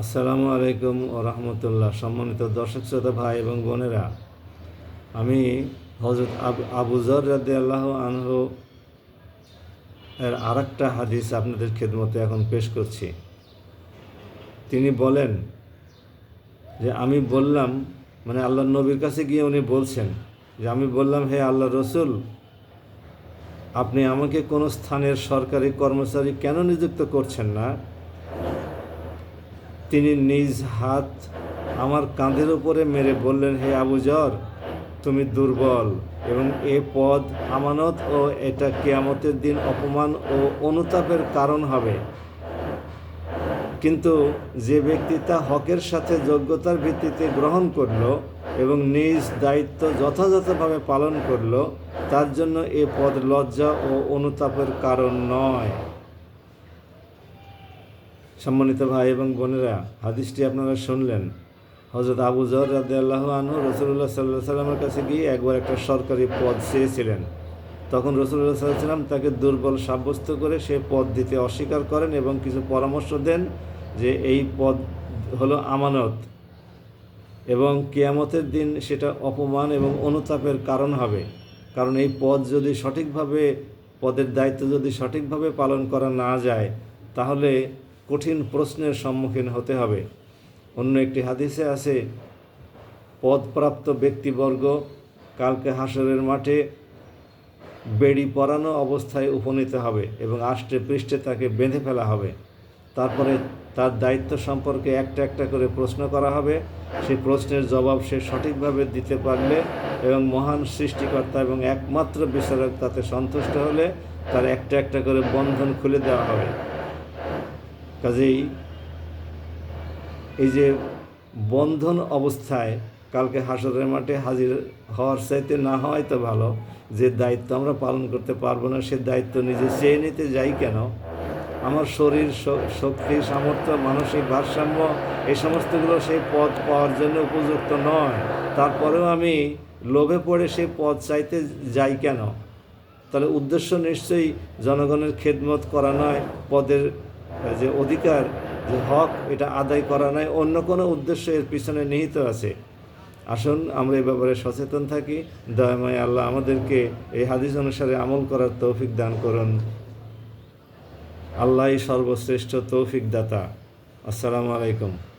আসসালামু আলাইকুম ও রহমতুল্লাহ। সম্মানিত দর্শক, শ্রোতা, ভাই এবং বোনেরা, আমি হজরত আবু আবুজর রাদে আল্লাহ আনহ এর আর একটা হাদিস আপনাদের খেদমতে এখন পেশ করছি। তিনি বলেন যে, আমি বললাম মানে আল্লাহ নবীর কাছে গিয়ে উনি বলছেন যে, আমি বললাম, হে আল্লাহ রসুল, আপনি আমাকে কোনো স্থানের সরকারি কর্মচারী কেন নিযুক্ত করছেন না? তিনি নিজ হাত আমার কাঁধের উপরে মেরে বললেন, হে আবু আবুজর তুমি দুর্বল এবং এ পদ আমানত ও এটা কেয়ামতের দিন অপমান ও অনুতাপের কারণ হবে। কিন্তু যে ব্যক্তি তা হকের সাথে যোগ্যতার ভিত্তিতে গ্রহণ করল এবং নিজ দায়িত্ব যথাযথভাবে পালন করল, তার জন্য এ পদ লজ্জা ও অনুতাপের কারণ নয়। সম্মানিত ভাই এবং বোনেরা, হাদিসটি আপনারা শুনলেন। হজরত আবু জর রাদে আল্লাহ আনহু রসুল্লাহ সাল্লাহ সাল্লামের কাছে গিয়ে একবার একটা সরকারি পদ চেয়েছিলেন। তখন রসুল্লাহ সাল্লাহ সাল্লাম তাকে দুর্বল সাব্যস্ত করে সে পদ দিতে অস্বীকার করেন এবং কিছু পরামর্শ দেন যে এই পদ হলো আমানত এবং কেয়ামতের দিন সেটা অপমান এবং অনুতাপের কারণ হবে। কারণ এই পদ যদি সঠিকভাবে, পদের দায়িত্ব যদি সঠিকভাবে পালন করা না যায়, তাহলে কঠিন প্রশ্নের সম্মুখীন হতে হবে। অন্য একটি হাদিসে আছে, পদপ্রাপ্ত ব্যক্তিবর্গ কালকে হাসরের মাঠে বেড়ি পরানো অবস্থায় উপনীত হবে এবং আষ্টে পৃষ্ঠে তাকে বেঁধে ফেলা হবে। তারপরে তার দায়িত্ব সম্পর্কে একটা একটা করে প্রশ্ন করা হবে। সেই প্রশ্নের জবাব সে সঠিকভাবে দিতে পারলে এবং মহান সৃষ্টিকর্তা এবং একমাত্র বিচারক তাতে সন্তুষ্ট হলে তার একটা একটা করে বন্ধন খুলে দেওয়া হবে। কাজেই এই যে বন্ধন অবস্থায় কালকে হাসরের মাঠে হাজির হওয়ার চাইতে না হওয়াই তো ভালো। যে দায়িত্ব আমরা পালন করতে পারব না, সে দায়িত্ব নিজে চেয়ে নিতে যাই কেন? আমার শরীর শক্তি, সামর্থ্য, মানসিক ভারসাম্য এই সমস্তগুলো সেই পদ পাওয়ার জন্য উপযুক্ত নয়। তারপরেও আমি লোভে পড়ে সেই পদ চাইতে যাই কেন? তাহলে উদ্দেশ্য নিশ্চয়ই জনগণের খেদমত করা নয়, পদের যে অধিকার, যে হক, এটা আদায় করা নয় অন্য কোনো উদ্দেশ্য এর পিছনে নিহিত আছে। আসুন, আমরা এ ব্যাপারে সচেতন থাকি। দয়াময় আল্লাহ আমাদেরকে এই হাদিস অনুসারে আমল করার তৌফিক দান করুন। আল্লাহ সর্বশ্রেষ্ঠ তৌফিক দাতা। আসসালামু আলাইকুম।